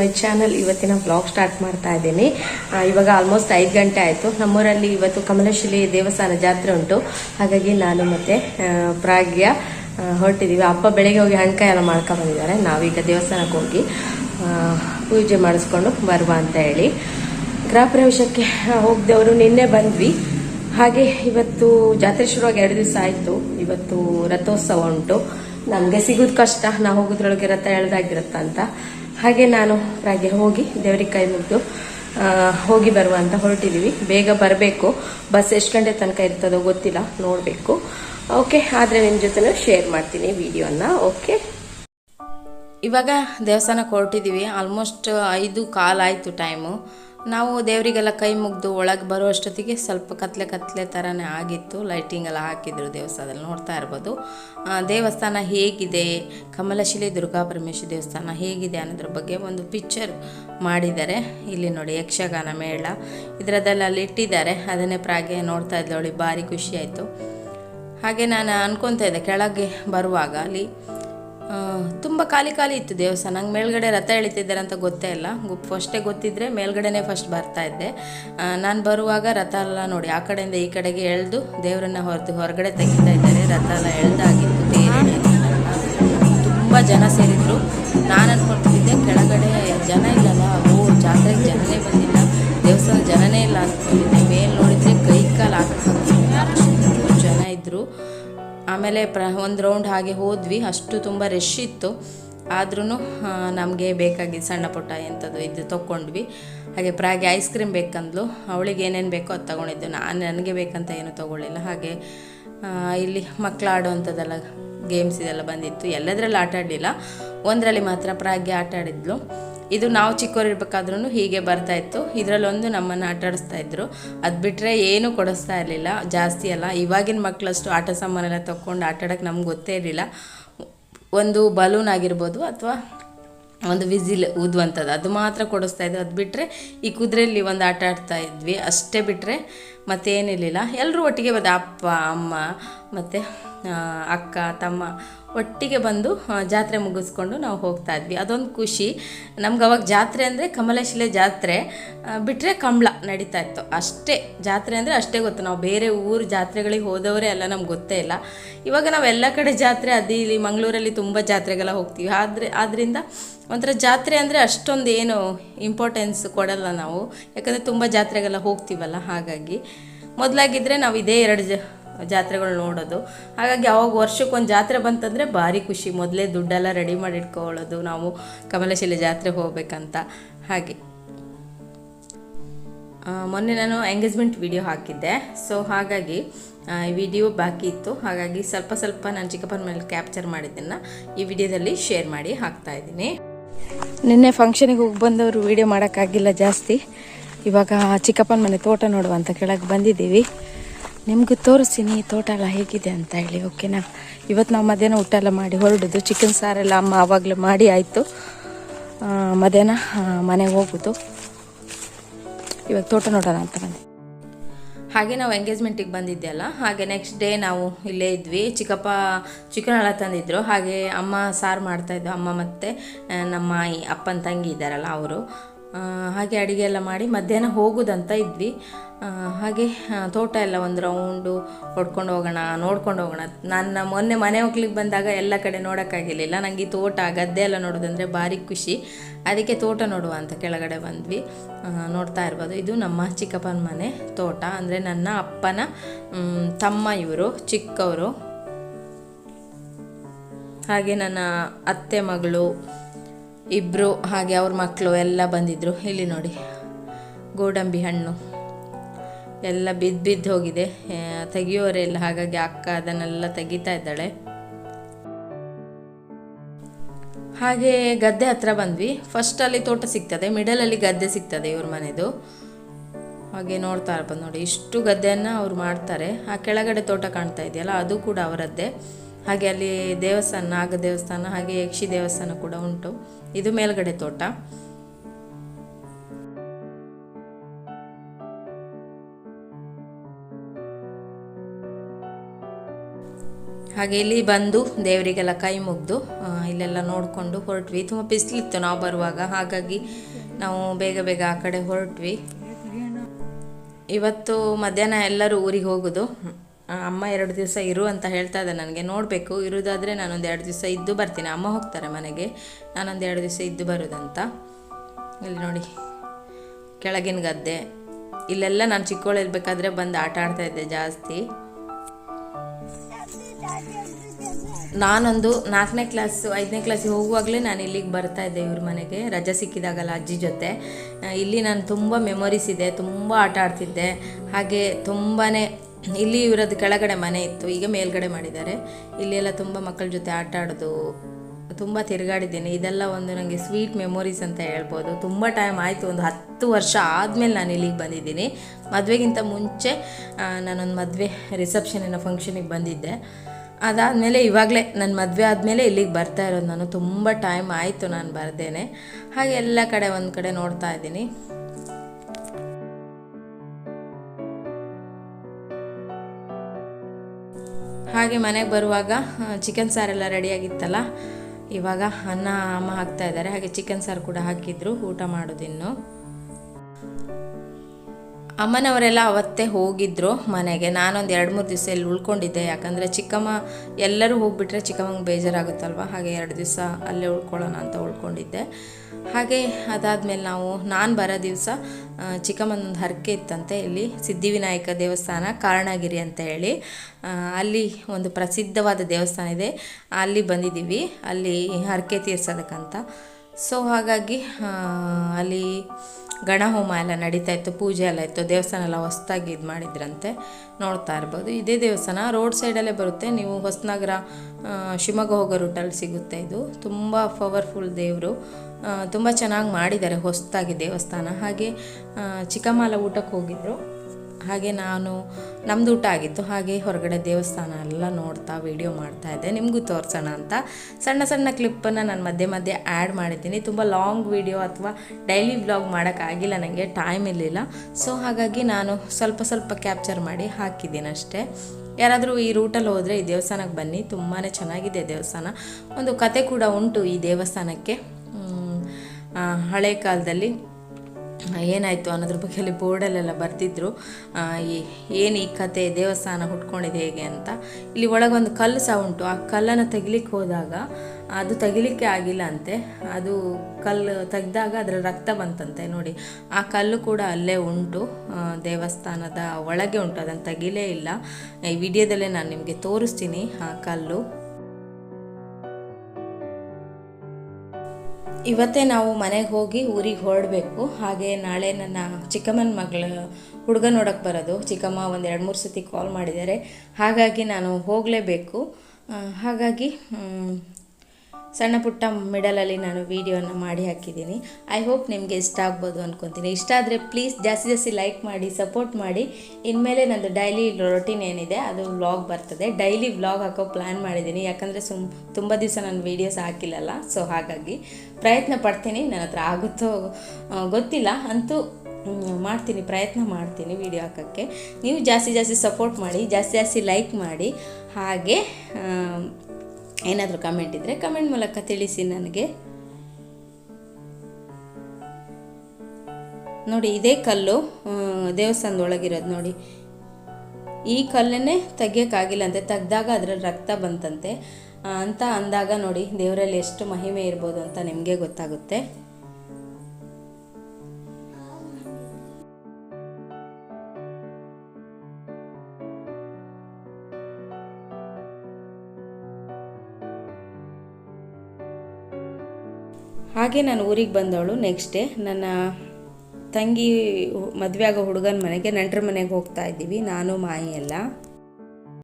ಮೈ channel ಇವತ್ತಿನ blog start ಮಾಡ್ತಾ ಇದ್ದೀನಿ. ಇವಾಗ ಆಲ್ಮೋಸ್ಟ್ ಐದು ಗಂಟೆ ಆಯಿತು. ನಮ್ಮೂರಲ್ಲಿ ಇವತ್ತು ಕಮಲಶಿಲಿ ದೇವಸ್ಥಾನ ಜಾತ್ರೆ ಉಂಟು. ಹಾಗಾಗಿ ನಾನು ಮತ್ತೆ ಪ್ರಾಗ್ಯ ಹೊರಟಿದ್ದೀವಿ ಅಪ್ಪ ಬೆಳಗ್ಗೆ ಹೋಗಿ ಹಣ್ಕಾಯಿ ಎಲ್ಲ ಮಾಡ್ಕೊಂಡು ಬಂದಿದ್ದಾರೆ. ನಾವೀಗ ದೇವಸ್ಥಾನಕ್ಕೆ ಹೋಗಿ ಪೂಜೆ ಮಾಡಿಸ್ಕೊಂಡು ಬರುವ ಅಂತ ಹೇಳಿ. ಗೃಹ ಪ್ರವೇಶಕ್ಕೆ ಹೋಗ್ದವರು ನಿನ್ನೆ ಬಂದ್ವಿ. ಹಾಗೆ ಇವತ್ತು ಜಾತ್ರೆ ಶುರುವಾಗಿ ಎರಡು ದಿವಸ ಆಯಿತು. ಇವತ್ತು ರಥೋತ್ಸವ ಉಂಟು. ನಮಗೆ ಸಿಗೋದು ಕಷ್ಟ. ನಾವು ಹೋಗೋದ್ರೊಳಗೆ ರಥ ಎಳ್ದಾಗಿರತ್ತ ಅಂತ ಹಾಗೆ ನಾನು ಹಾಗೆ ಹೋಗಿ ದೇವರಿಗೆ ಕೈ ಮುಗಿದು ಹೋಗಿ ಬರುವ ಅಂತ ಹೊರಟಿದ್ದೀವಿ ಬೇಗ ಬರಬೇಕು. ಬಸ್ ಎಷ್ಟು ಗಂಟೆ ತನಕ ಇರ್ತದೋ ಗೊತ್ತಿಲ್ಲ. ನೋಡಬೇಕು. ಓಕೆ ಆದರೆ ನಿಮ್ಮ ಜೊತೆ ಶೇರ್ ಮಾಡ್ತೀನಿ ವಿಡಿಯೋನ ಓಕೆ ಇವಾಗ ದೇವಸ್ಥಾನಕ್ಕೆ ಹೊರಟಿದ್ದೀವಿ ಆಲ್ಮೋಸ್ಟ್ ಐದು ಕಾಲಾಯಿತು ಟೈಮು ನಾವು ದೇವರಿಗೆಲ್ಲ ಕೈ ಮುಗ್ದು ಒಳಗೆ ಬರೋ ಅಷ್ಟೊತ್ತಿಗೆ ಸ್ವಲ್ಪ ಕತ್ಲೆ ಕತ್ಲೆ ಥರನೇ ಆಗಿತ್ತು. ಲೈಟಿಂಗ್ ಎಲ್ಲ ಹಾಕಿದ್ರು ದೇವಸ್ಥಾನದಲ್ಲಿ, ನೋಡ್ತಾ ಇರ್ಬೋದು. ದೇವಸ್ಥಾನ ಹೇಗಿದೆ? ಕಮಲಶಿಲೆ ದುರ್ಗಾ ಪರಮೇಶ್ವರಿ ದೇವಸ್ಥಾನ ಹೇಗಿದೆ ಅನ್ನೋದ್ರ ಬಗ್ಗೆ ಒಂದು ಪಿಕ್ಚರ್ ಮಾಡಿದ್ದಾರೆ. ಇಲ್ಲಿ ನೋಡಿ, ಯಕ್ಷಗಾನ ಮೇಳ. ಇದರದ್ದೆಲ್ಲ ಅಲ್ಲಿ ಇಟ್ಟಿದ್ದಾರೆ. ಅದನ್ನೇ ಪ್ರಾಗೆ ನೋಡ್ತಾ ಇದ್ದವಳಿ ಭಾರಿ ಖುಷಿ ಆಯಿತು. ಹಾಗೆ ನಾನು ಅನ್ಕೊತಾ ಇದ್ದೆ, ಕೆಳಗೆ ಬರುವಾಗ ಅಲ್ಲಿ ತುಂಬ ಖಾಲಿ ಖಾಲಿ ಇತ್ತು ದೇವಸ್ಥಾನ. ನಂಗೆ ಮೇಲ್ಗಡೆ ರಥ ಎಳಿತಿದ್ದಾರೆ ಅಂತ ಗೊತ್ತೇ ಇಲ್ಲ. ಫಸ್ಟೇ ಗೊತ್ತಿದ್ದರೆ ಮೇಲ್ಗಡೆನೇ ಫಸ್ಟ್ ಬರ್ತಾ ಇದ್ದೆ. ನಾನು ಬರುವಾಗ ರಥ ಎಲ್ಲ ನೋಡಿ, ಆ ಕಡೆಯಿಂದ ಈ ಕಡೆಗೆ ಎಳೆದು ದೇವರನ್ನ ಹೊರತು ಹೊರಗಡೆ ತೆಗಿತಾ ಇದ್ದಾರೆ. ರಥ ಎಲ್ಲ ಎಳ್ದಾಗಿತ್ತು ತುಂಬ ಜನ ಸೇರಿದ್ರು. ನಾನು ಅನ್ಕೊಳ್ತಿದ್ದೆ ಆಮೇಲೆ ಪ್ರ ಒಂದು ರೌಂಡ್ ಹಾಗೆ ಹೋದ್ವಿ. ಅಷ್ಟು ತುಂಬ ರಶ್ ಇತ್ತು. ಆದ್ರೂ ನಮಗೆ ಬೇಕಾಗಿದ್ದು ಸಣ್ಣ ಪುಟ್ಟ ಎಂಥದ್ದು ಇದು ತೊಗೊಂಡ್ವಿ ಹಾಗೆ ಪ್ರಾಗೆ ಐಸ್ ಕ್ರೀಮ್ ಬೇಕಂದ್ಲು. ಅವಳಿಗೆ ಏನೇನು ಬೇಕೋ ಅದು ತೊಗೊಂಡಿದ್ದು. ನಾನು ನನಗೆ ಬೇಕಂತ ಏನೂ ತೊಗೊಳ್ಳಿಲ್ಲ. ಹಾಗೆ ಇಲ್ಲಿ ಮಕ್ಕಳು ಆಡೋವಂಥದ್ದೆಲ್ಲ ಗೇಮ್ಸ್ ಇದೆಲ್ಲ ಬಂದಿತ್ತು. ಎಲ್ಲದರಲ್ಲಿ ಆಟ ಆಡಲಿಲ್ಲ ಒಂದರಲ್ಲಿ ಮಾತ್ರ ಪ್ರಾಗಿ ಆಟ ಆಡಿದ್ಲು ಇದು ನಾವು ಚಿಕ್ಕವರಿರ್ಬೇಕಾದ್ರೂ ಹೀಗೆ ಬರ್ತಾ ಇತ್ತು. ಇದರಲ್ಲೊಂದು ನಮ್ಮನ್ನು ಆಟ ಆಡಿಸ್ತಾ ಇದ್ರು. ಅದು ಬಿಟ್ಟರೆ ಏನೂ ಕೊಡಿಸ್ತಾ ಇರಲಿಲ್ಲ. ಜಾಸ್ತಿ ಅಲ್ಲ. ಇವಾಗಿನ ಮಕ್ಕಳಷ್ಟು ಆಟ ಸಾಮಾನೆಲ್ಲ ತೊಗೊಂಡು ಆಟ ಆಡೋಕ್ಕೆ ನಮ್ಗೆ ಗೊತ್ತೇ ಇರಲಿಲ್ಲ. ಒಂದು ಬಲೂನ್ ಆಗಿರ್ಬೋದು ಅಥವಾ ಒಂದು ವಿಸಿಲ್ ಊದುವಂಥದ್ದು ಅದು ಮಾತ್ರ ಕೊಡಿಸ್ತಾ ಇದ್ವಿ ಅದು ಬಿಟ್ಟರೆ ಈ ಕುದುರೆಯಲ್ಲಿ ಒಂದು ಆಟ ಆಡ್ತಾ ಇದ್ವಿ. ಅಷ್ಟೇ ಬಿಟ್ಟರೆ ಮತ್ತೇನಿರಲಿಲ್ಲ. ಎಲ್ಲರೂ ಒಟ್ಟಿಗೆ ಬಂದ ಅಪ್ಪ, ಅಮ್ಮ ಮತ್ತು ಅಕ್ಕ, ತಮ್ಮ ಒಟ್ಟಿಗೆ ಬಂದು ಜಾತ್ರೆ ಮುಗಿಸ್ಕೊಂಡು ನಾವು ಹೋಗ್ತಾ ಇದ್ವಿ. ಅದೊಂದು ಖುಷಿ. ನಮ್ಗೆ ಅವಾಗ ಜಾತ್ರೆ ಅಂದರೆ ಕಮಲಶಿಲೆ ಜಾತ್ರೆ ಬಿಟ್ಟರೆ ಕಂಬಳ ನಡೀತಾ ಇತ್ತು. ಅಷ್ಟೇ ಜಾತ್ರೆ ಅಂದರೆ ಅಷ್ಟೇ ಗೊತ್ತು. ನಾವು ಬೇರೆ ಊರು ಜಾತ್ರೆಗಳಿಗೆ ಹೋದವರೇ ಎಲ್ಲ ನಮ್ಗೆ ಗೊತ್ತೇ ಇಲ್ಲ. ಇವಾಗ ನಾವು ಎಲ್ಲ ಕಡೆ ಜಾತ್ರೆ, ಅದು ಇಲ್ಲಿ ಮಂಗಳೂರಲ್ಲಿ ತುಂಬ ಜಾತ್ರೆಗೆಲ್ಲ ಹೋಗ್ತೀವಿ. ಆದರೆ ಆದ್ದರಿಂದ ಒಂಥರ ಜಾತ್ರೆ ಅಂದರೆ ಅಷ್ಟೊಂದು ಏನು ಇಂಪಾರ್ಟೆನ್ಸ್ ಕೊಡಲ್ಲ ನಾವು. ಯಾಕಂದರೆ ತುಂಬ ಜಾತ್ರೆಗೆಲ್ಲ ಹೋಗ್ತೀವಲ್ಲ, ಹಾಗಾಗಿ. ಮೊದಲಾಗಿದ್ದರೆ ನಾವು ಇದೇ ಎರಡು ಜ, ಜಾತ್ರೆಗಳು ನೋಡೋದು. ಹಾಗಾಗಿ ಅವಾಗ ವರ್ಷಕ್ಕೊಂದು ಜಾತ್ರೆ ಬಂತಂದರೆ ಭಾರಿ ಖುಷಿ. ಮೊದಲೇ ದುಡ್ಡೆಲ್ಲ ರೆಡಿ ಮಾಡಿ ಇಟ್ಕೊಳ್ಳೋದು ನಾವು ಕಮಲಶಿಲೆ ಜಾತ್ರೆ ಹೋಗ್ಬೇಕಂತ. ಹಾಗೆ. ಮೊನ್ನೆ ನಾನು ಎಂಗೇಜ್ಮೆಂಟ್ ವಿಡಿಯೋ ಹಾಕಿದ್ದೆ. ಸೊ ಹಾಗಾಗಿ ಈ ವಿಡಿಯೋ ಬಾಕಿ ಇತ್ತು. ಹಾಗಾಗಿ ಸ್ವಲ್ಪ ಸ್ವಲ್ಪ ನಾನು ಚಿಕ್ಕಪ್ಪನ ಮೇಲೆ ಕ್ಯಾಪ್ಚರ್ ಮಾಡಿದ್ದನ್ನು ಈ ವಿಡಿಯೋದಲ್ಲಿ ಶೇರ್ ಮಾಡಿ ಹಾಕ್ತಾ ಇದ್ದೀನಿ. ನಿನ್ನೆ ಫಂಕ್ಷನಿಗೆ ಹೋಗಿ ಬಂದವರು ವಿಡಿಯೋ ಮಾಡೋಕ್ಕಾಗಿಲ್ಲ ಜಾಸ್ತಿ. ಇವಾಗ ಚಿಕ್ಕಪ್ಪನ ಮನೆ ತೋಟ ನೋಡುವ ಅಂತ ಕೆಳಗೆ ಬಂದಿದ್ದೀವಿ. ನಿಮಗೂ ತೋರಿಸ್ತೀನಿ ತೋಟ ಎಲ್ಲ ಹೇಗಿದೆ ಅಂತ ಹೇಳಿ, ಓಕೆನಾ? ಇವತ್ತು ನಾವು ಮಧ್ಯಾಹ್ನ ಊಟ ಎಲ್ಲ ಮಾಡಿ ಹೊರಡೋದು. ಚಿಕನ್ ಸಾರೆಲ್ಲ ಅಮ್ಮ ಆವಾಗಲೂ ಮಾಡಿ ಆಯಿತು. ಮಧ್ಯಾಹ್ನ ಮನೆಗೆ ಹೋಗೋದು ಇವಾಗ ತೋಟ ನೋಡೋಣ ಅಂತ ಬಂದೆ. ಹಾಗೆ ನಾವು ಎಂಗೇಜ್ಮೆಂಟಿಗೆ ಬಂದಿದ್ದೆ ಅಲ್ಲ ಹಾಗೆ ನೆಕ್ಸ್ಟ್ ಡೇ ನಾವು ಇಲ್ಲೇ ಇದ್ವಿ. ಚಿಕ್ಕಪ್ಪ ಚಿಕನ್ ಎಲ್ಲ ತಂದಿದ್ದರು ಹಾಗೆ ಅಮ್ಮ ಸಾರು ಮಾಡ್ತಾಯಿದ್ದು ಅಮ್ಮ ಮತ್ತು ನಮ್ಮ ಅಪ್ಪನ ತಂಗಿ ಇದ್ದಾರಲ್ಲ ಅವರು. ಹಾಗೆ ಅಡುಗೆ ಎಲ್ಲ ಮಾಡಿ ಮಧ್ಯಾಹ್ನ ಹೋಗೋದಂತ ಇದ್ವಿ. ಹಾಗೆ ತೋಟ ಎಲ್ಲ ಒಂದು ರೌಂಡು ಹೊಡ್ಕೊಂಡು ಹೋಗೋಣ, ನೋಡ್ಕೊಂಡು ಹೋಗೋಣ. ನನ್ನ ಮೊನ್ನೆ ಮನೆ ಹೋಗ್ಲಿಕ್ಕೆ ಬಂದಾಗ ಎಲ್ಲ ಕಡೆ ನೋಡೋಕ್ಕಾಗಿರಲಿಲ್ಲ. ನನಗೆ ಈ ತೋಟ, ಗದ್ದೆ ಎಲ್ಲ ನೋಡೋದಂದರೆ ಭಾರಿ ಖುಷಿ. ಅದಕ್ಕೆ ತೋಟ ನೋಡುವ ಅಂತ ಕೆಳಗಡೆ ಬಂದ್ವಿ. ನೋಡ್ತಾ ಇರ್ಬೋದು. ಇದು ನಮ್ಮ ಚಿಕ್ಕಪ್ಪನ ಮನೆ ತೋಟ. ಅಂದರೆ ನನ್ನ ಅಪ್ಪನ ತಮ್ಮ ಇವರು, ಚಿಕ್ಕವರು. ಹಾಗೆ ನನ್ನ ಅತ್ತೆ ಮಗಳು ಇಬ್ಬರು ಹಾಗೆ ಅವ್ರ ಮಕ್ಕಳು ಎಲ್ಲ ಬಂದಿದ್ದರು ಇಲ್ಲಿ ನೋಡಿ, ಗೋಡಂಬಿ ಹಣ್ಣು. ಎಲ್ಲ ಬಿದ್ದು ಬಿದ್ದು ಹೋಗಿದೆ. ತೆಗಿಯೋರೆ ತೆಗಿಯೋರೇ ಇಲ್ಲ. ಹಾಗಾಗಿ ಅಕ್ಕ ಅದನ್ನೆಲ್ಲ ತೆಗಿತಾ ಇದ್ದಾಳೆ. ಹಾಗೆ ಗದ್ದೆ ಹತ್ರ ಬಂದ್ವಿ. ಫಸ್ಟ್ ಅಲ್ಲಿ ತೋಟ ಸಿಗ್ತದೆ ಮಿಡಲಲ್ಲಿ ಗದ್ದೆ ಸಿಗ್ತದೆ ಇವ್ರ ಮನೆದು. ಹಾಗೆ ನೋಡ್ತಾ ಇರ್ಬೋದು ನೋಡಿ, ಇಷ್ಟು ಗದ್ದೆಯನ್ನು ಅವ್ರು ಮಾಡ್ತಾರೆ. ಆ ಕೆಳಗಡೆ ತೋಟ ಕಾಣ್ತಾ ಇದೆಯಲ್ಲ, ಅದು ಕೂಡ ಅವರದ್ದೇ. ಹಾಗೆ ಅಲ್ಲಿ ದೇವಸ್ಥಾನ ನಾಗ ದೇವಸ್ಥಾನ, ಹಾಗೆ ಯಕ್ಷಿ ದೇವಸ್ಥಾನ ಕೂಡ ಉಂಟು. ಇದು ಮೇಲ್ಗಡೆ ತೋಟ. ಹಾಗೆ ಇಲ್ಲಿ ಬಂದು ದೇವರಿಗೆಲ್ಲ ಕೈ ಮುಗ್ದು ಇಲ್ಲೆಲ್ಲ ನೋಡಿಕೊಂಡು ಹೊರಟ್ವಿ. ತುಂಬ ಬಿಸಿಲಿತ್ತು ನಾವು ಬರುವಾಗ, ಹಾಗಾಗಿ ನಾವು ಬೇಗ ಬೇಗ ಆ ಕಡೆ ಹೊರಟ್ವಿ. ಇವತ್ತು ಮಧ್ಯಾಹ್ನ ಎಲ್ಲರೂ ಊರಿಗೆ ಹೋಗೋದು. ಅಮ್ಮ ಎರಡು ದಿವಸ ಇರು ಅಂತ ಹೇಳ್ತಾ ಇದೆ ನನಗೆ ನೋಡಬೇಕು, ಇರೋದಾದರೆ ನಾನೊಂದು ಎರಡು ದಿವಸ ಇದ್ದು ಬರ್ತೀನಿ. ಅಮ್ಮ ಹೋಗ್ತಾರೆ ಮನೆಗೆ. ನಾನೊಂದು ಎರಡು ದಿವಸ ಇದ್ದು ಬರೋದಂತ. ಇಲ್ಲಿ ನೋಡಿ, ಕೆಳಗಿನ ಗದ್ದೆ. ಇಲ್ಲೆಲ್ಲ ನಾನು ಚಿಕ್ಕವಳಿರ್ಬೇಕಾದ್ರೆ ಬಂದು ಆಟ ಆಡ್ತಾ ಇದ್ದೆ ಜಾಸ್ತಿ. ನಾನೊಂದು ನಾಲ್ಕನೇ ಕ್ಲಾಸು ಐದನೇ ಕ್ಲಾಸಿಗೆ ಹೋಗುವಾಗಲೇ ನಾನು ಇಲ್ಲಿಗೆ ಬರ್ತಾ ಇದ್ದೆ ಇವ್ರ ಮನೆಗೆ. ರಜೆ ಸಿಕ್ಕಿದಾಗಲ್ಲ ಅಜ್ಜಿ ಜೊತೆ. ಇಲ್ಲಿ ನಾನು ತುಂಬ ಮೆಮೊರೀಸ್ ಇದೆ, ತುಂಬ ಆಟ ಆಡ್ತಿದ್ದೆ. ಹಾಗೆ ತುಂಬಾ ಇಲ್ಲಿ ಇವರದ್ದು ಕೆಳಗಡೆ ಮನೆ ಇತ್ತು, ಈಗ ಮೇಲ್ಗಡೆ ಮಾಡಿದ್ದಾರೆ. ಇಲ್ಲೆಲ್ಲ ತುಂಬ ಮಕ್ಕಳ ಜೊತೆ ಆಟ ಆಡೋದು ತುಂಬ ತಿರುಗಾಡಿದ್ದೀನಿ. ಇದೆಲ್ಲ ಒಂದು ನನಗೆ ಸ್ವೀಟ್ ಮೆಮೊರೀಸ್ ಅಂತ ಹೇಳ್ಬೋದು. ತುಂಬ ಟೈಮ್ ಆಯಿತು, ಒಂದು ಹತ್ತು ವರ್ಷ ಆದಮೇಲೆ ನಾನು ಇಲ್ಲಿಗೆ ಬಂದಿದ್ದೀನಿ. ಮದುವೆಗಿಂತ ಮುಂಚೆ ನಾನೊಂದು ಮದುವೆ ರಿಸೆಪ್ಷನಿನ ಫಂಕ್ಷನಿಗೆ ಬಂದಿದ್ದೆ. ಅದಾದಮೇಲೆ ಇವಾಗಲೇ ನನ್ನ ಮದುವೆ ಆದಮೇಲೆ ಇಲ್ಲಿಗೆ ಬರ್ತಾ ಇರೋದು ನಾನು. ತುಂಬ ಟೈಮ್ ಆಯಿತು ನಾನು ಬರ್ದೇನೆ. ಹಾಗೆ ಎಲ್ಲ ಕಡೆ ಒಂದು ಕಡೆ ನೋಡ್ತಾ ಇದ್ದೀನಿ. ಹಾಗೆ ಮನೆಗೆ ಬರುವಾಗ ಚಿಕನ್ ಸಾರೆಲ್ಲ ರೆಡಿಯಾಗಿತ್ತಲ್ಲ? ಇವಾಗ ಅನ್ನ, ಅಮ್ಮ ಹಾಕ್ತಾ ಇದ್ದಾರೆ. ಹಾಗೆ ಚಿಕನ್ ಸಾರು ಕೂಡ ಹಾಕಿದ್ರು. ಊಟ ಮಾಡೋದಿನ್ನು ಅಮ್ಮನವರೆಲ್ಲ ಅವತ್ತೇ ಹೋಗಿದ್ರು ಮನೆಗೆ. ನಾನೊಂದು ಎರಡು ಮೂರು ದಿವಸ ಇಲ್ಲಿ ಉಳ್ಕೊಂಡಿದ್ದೆ. ಯಾಕಂದರೆ ಚಿಕ್ಕಮ್ಮ, ಎಲ್ಲರೂ ಹೋಗ್ಬಿಟ್ರೆ ಚಿಕ್ಕಮ್ಮಂಗೆ ಬೇಜಾರಾಗುತ್ತಲ್ವ? ಹಾಗೆ ಎರಡು ದಿವಸ ಅಲ್ಲೇ ಉಳ್ಕೊಳ್ಳೋಣ ಅಂತ ಉಳ್ಕೊಂಡಿದ್ದೆ. ಹಾಗೆ ಅದಾದಮೇಲೆ ನಾವು, ನಾನು ಬರೋ ದಿವಸ ಚಿಕ್ಕಮ್ಮನೊಂದು ಹರಕೆ ಇತ್ತಂತೆ ಇಲ್ಲಿ ಸಿದ್ಧಿವಿನಾಯಕ ದೇವಸ್ಥಾನ, ಕಾರಣಗಿರಿ ಅಂತ ಹೇಳಿ. ಅಲ್ಲಿ ಒಂದು ಪ್ರಸಿದ್ಧವಾದ ದೇವಸ್ಥಾನ ಇದೆ. ಅಲ್ಲಿ ಬಂದಿದ್ದೀವಿ. ಅಲ್ಲಿ ಹರಕೆ ತೀರ್ಸೋದಕ್ಕಂತ. ಸೊ ಹಾಗಾಗಿ ಅಲ್ಲಿ ಗಣಹೋಮ ಎಲ್ಲ ನಡೀತಾ ಇತ್ತು, ಪೂಜೆ ಎಲ್ಲ ಇತ್ತು, ದೇವಸ್ಥಾನ ಎಲ್ಲ ಹೊಸ್ದಾಗಿ ಇದು ಮಾಡಿದ್ರಂತೆ, ನೋಡ್ತಾ ಇರ್ಬೋದು. ಇದೇ ದೇವಸ್ಥಾನ ರೋಡ್ ಸೈಡಲ್ಲೇ ಬರುತ್ತೆ, ನೀವು ಹೊಸನಗರ ಶಿವಮೊಗ್ಗ ಹೋಗೋ ರೂಟಲ್ಲಿ ಸಿಗುತ್ತೆ ಇದು. ತುಂಬ ಪವರ್ಫುಲ್ ದೇವರು. ತುಂಬ ಚೆನ್ನಾಗಿ ಮಾಡಿದ್ದಾರೆ ಹೊಸದಾಗಿ ದೇವಸ್ಥಾನ. ಹಾಗೆ ಚಿಕ್ಕಮಾಲ ಊಟಕ್ಕೆ ಹೋಗಿದ್ರು. ಹಾಗೆ ನಾನು ನಮ್ಮದು ಊಟ ಆಗಿತ್ತು. ಹಾಗೆ ಹೊರಗಡೆ ದೇವಸ್ಥಾನ ಎಲ್ಲ ನೋಡ್ತಾ ವಿಡಿಯೋ ಮಾಡ್ತಾ ಇದ್ದೆ. ನಿಮಗೂ ತೋರಿಸೋಣ ಅಂತ. ಸಣ್ಣ ಸಣ್ಣ ಕ್ಲಿಪ್ಪನ್ನು ನಾನು ಮಧ್ಯೆ ಮಧ್ಯೆ ಆ್ಯಡ್ ಮಾಡಿದ್ದೀನಿ. ತುಂಬ ಲಾಂಗ್ ವಿಡಿಯೋ ಅಥವಾ ಡೈಲಿ ವ್ಲಾಗ್ ಮಾಡೋಕ್ಕಾಗಿಲ್ಲ ನನಗೆ ಟೈಮ್ ಇರಲಿಲ್ಲ. ಸೊ ಹಾಗಾಗಿ ನಾನು ಸ್ವಲ್ಪ ಸ್ವಲ್ಪ ಕ್ಯಾಪ್ಚರ್ ಮಾಡಿ ಹಾಕಿದ್ದೀನಿ ಅಷ್ಟೇ. ಯಾರಾದರೂ ಈ ರೂಟಲ್ಲಿ ಹೋದರೆ ಈ ದೇವಸ್ಥಾನಕ್ಕೆ ಬನ್ನಿ. ತುಂಬಾ ಚೆನ್ನಾಗಿದೆ ದೇವಸ್ಥಾನ. ಒಂದು ಕತೆ ಕೂಡ ಉಂಟು ಈ ದೇವಸ್ಥಾನಕ್ಕೆ. ಹಳೆ ಕಾಲದಲ್ಲಿ. ಏನಾಯಿತು ಅನ್ನೋದ್ರ ಬಗ್ಗೆ ಅಲ್ಲಿ ಬೋರ್ಡಲ್ಲೆಲ್ಲ ಬರ್ತಿದ್ರು ಏನು ಈ ಕತೆ ದೇವಸ್ಥಾನ ಹುಟ್ಕೊಂಡಿದೆ ಹೇಗೆ ಅಂತ. ಇಲ್ಲಿ ಒಳಗೊಂದು ಕಲ್ಲು ಸಹ ಉಂಟು. ಆ ಕಲ್ಲನ್ನು ತೆಗಿಲಿಕ್ಕೆ ಹೋದಾಗ ಅದು ತೆಗಿಲಿಕ್ಕೆ ಆಗಿಲ್ಲ ಅಂತೆ. ಅದು ಕಲ್ಲು ತೆಗೆದಾಗ ಅದರ ರಕ್ತ ಬಂತಂತೆ ನೋಡಿ. ಆ ಕಲ್ಲು ಕೂಡ ಅಲ್ಲೇ ಉಂಟು. ದೇವಸ್ಥಾನದ ಒಳಗೆ ಉಂಟು. ಅದನ್ನು ತೆಗಿಲೇ ಇಲ್ಲ. ಈ ವಿಡಿಯೋದಲ್ಲೇ ನಾನು ನಿಮಗೆ ತೋರಿಸ್ತೀನಿ ಆ ಕಲ್ಲು. ಇವತ್ತೇ ನಾವು ಮನೆಗೆ ಹೋಗಿ ಊರಿಗೆ ಹೊರಡಬೇಕು. ಹಾಗೆ ನಾಳೆ ನನ್ನ ಚಿಕ್ಕಮ್ಮನ ಮಗಳ ಹುಡುಗ ನೋಡೋಕ್ಕೆ ಬರೋದು. ಚಿಕ್ಕಮ್ಮ ಒಂದು ಎರಡು ಮೂರು ಸತಿ ಕಾಲ್ ಮಾಡಿದ್ದಾರೆ. ಹಾಗಾಗಿ ನಾನು ಹೋಗಲೇಬೇಕು. ಹಾಗಾಗಿ ಸಣ್ಣ ಪುಟ್ಟ ಮಿಡಲಲ್ಲಿ ನಾನು ವೀಡಿಯೋನ ಮಾಡಿ ಹಾಕಿದ್ದೀನಿ. ಐ ಹೋಪ್ ನಿಮಗೆ ಇಷ್ಟ ಆಗ್ಬೋದು ಅಂದ್ಕೊತೀನಿ ಇಷ್ಟ ಆದರೆ ಪ್ಲೀಸ್ ಜಾಸ್ತಿ ಜಾಸ್ತಿ ಲೈಕ್ ಮಾಡಿ ಸಪೋರ್ಟ್ ಮಾಡಿ. ಇನ್ಮೇಲೆ ನಂದು ಡೈಲಿ ರೊಟೀನ್ ಏನಿದೆ, ಅದು ವ್ಲಾಗ್ ಬರ್ತದೆ. ಡೈಲಿ ವ್ಲಾಗ್ ಹಾಕೋ ಪ್ಲ್ಯಾನ್ ಮಾಡಿದ್ದೀನಿ. ಯಾಕಂದರೆ ಸುಮ್ ತುಂಬ ದಿವಸ ನಾನು ವೀಡಿಯೋಸ್ ಹಾಕಿಲ್ಲಲ್ಲ ಸೊ ಹಾಗಾಗಿ ಪ್ರಯತ್ನ ಪಡ್ತೀನಿ. ನನ್ನ ಹತ್ರ ಆಗುತ್ತೋ ಗೊತ್ತಿಲ್ಲ. ಅಂತೂ ಮಾಡ್ತೀನಿ, ಪ್ರಯತ್ನ ಮಾಡ್ತೀನಿ ವಿಡಿಯೋ ಹಾಕೋಕ್ಕೆ. ನೀವು ಜಾಸ್ತಿ ಜಾಸ್ತಿ ಸಪೋರ್ಟ್ ಮಾಡಿ, ಜಾಸ್ತಿ ಜಾಸ್ತಿ ಲೈಕ್ ಮಾಡಿ. ಹಾಗೆ ಏನಾದರೂ ಕಮೆಂಟ್ ಇದ್ದರೆ ಕಮೆಂಟ್ ಮೂಲಕ ತಿಳಿಸಿ ನನಗೆ. ನೋಡಿ, ಇದೇ ಕಲ್ಲು ದೇವಸ್ಥಾನದ ಒಳಗಿರೋದು ನೋಡಿ. ಈ ಕಲ್ಲನ್ನೇ ತೆಗಿಯೋಕ್ಕಾಗಿಲ್ಲ ಅಂತೆ ತೆಗ್ದಾಗ ಅದರಲ್ಲಿ ರಕ್ತ ಬಂತಂತೆ. ಅಂತ ಅಂದಾಗ ನೋಡಿ, ದೇವರಲ್ಲಿ ಎಷ್ಟು ಮಹಿಮೆ ಇರ್ಬೋದು ಅಂತ ನಿಮಗೆ ಗೊತ್ತಾಗುತ್ತೆ. ಹಾಗೆ ನಾನು ಊರಿಗೆ ಬಂದವಳು ನೆಕ್ಸ್ಟ್ ಡೇ ನನ್ನ ತಂಗಿ ಮದುವೆ ಆಗೋ ಹುಡುಗನ ಮನೆಗೆ, ನೆಂಟರ ಮನೆಗೆ ಹೋಗ್ತಾ ಇದ್ದೀವಿ. ನಾನು, ಮಾಯಿ ಎಲ್ಲ.